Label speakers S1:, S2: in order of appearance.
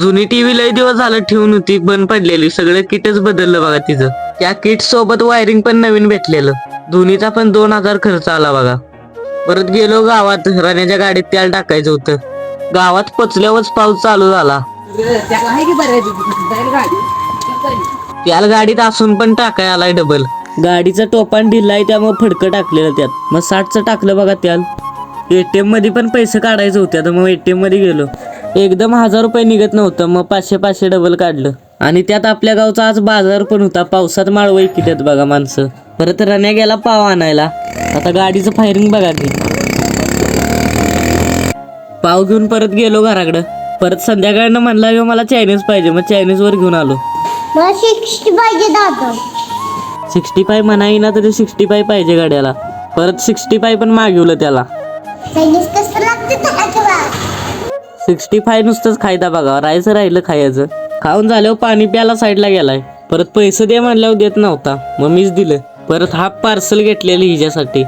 S1: जुनी टीव्ही लय दिवस झालं ठेवून होती बंद पडलेली. सगळं किटच बदललं बघा तिचं. त्या किट सोबत वायरिंग पण नवीन भेटलेलं. दोन्हीचा पण दोन हजार खर्च आला बघा. परत गेलो गावात राण्याच्या गाडीत त्याला टाकायचं होतं. गावात पोचल्यावरच पाऊस चालू झाला. त्याला गाडीत असून पण टाकाय आलाय डबल गाडीचा टोपान ढिल्लाय आहे त्यामुळे फडकं टाकलेलं त्यात. मग साठचं टाकलं बघा त्याल. एटीएममध्ये पण पैसे काढायचे होते तर मग एटीएममध्ये गेलो. एकदम हजार रुपये निघत नव्हतं मग पाचशे पाचशे डबल काढलं. आणि त्यात आपल्या गावचा आज बाजार पण होता पावसात माळवई कित्यात बघा माणसं. परत रण्या गेला पाव आणायला. आता गाडीचं फायरिंग बघा की. पाव घेऊन परत गेलो घराकडं. परत संध्याकाळनं म्हणला "ह्यो मला चायनीज पाहिजे. मग चायनीज वर घेऊन आलो. सिक्स्टी फाय म्हणाई ना तरी सिक्स्टी फाय पाहिजे गाड्याला. परत सिक्स्टी फाय पण मागवलं त्याला? सिक्स्टी फाय नुसतंच खायदा बघा. राहायचं राहिलं खायचं. खाऊन झाल्यावर पाणी प्यायला साईडला गेलाय. परत पैसे दे म्हणल्यावर देत नव्हता. मग मीच दिलं. परत हाफ पार्सल घेतलेलं हिच्यासाठी.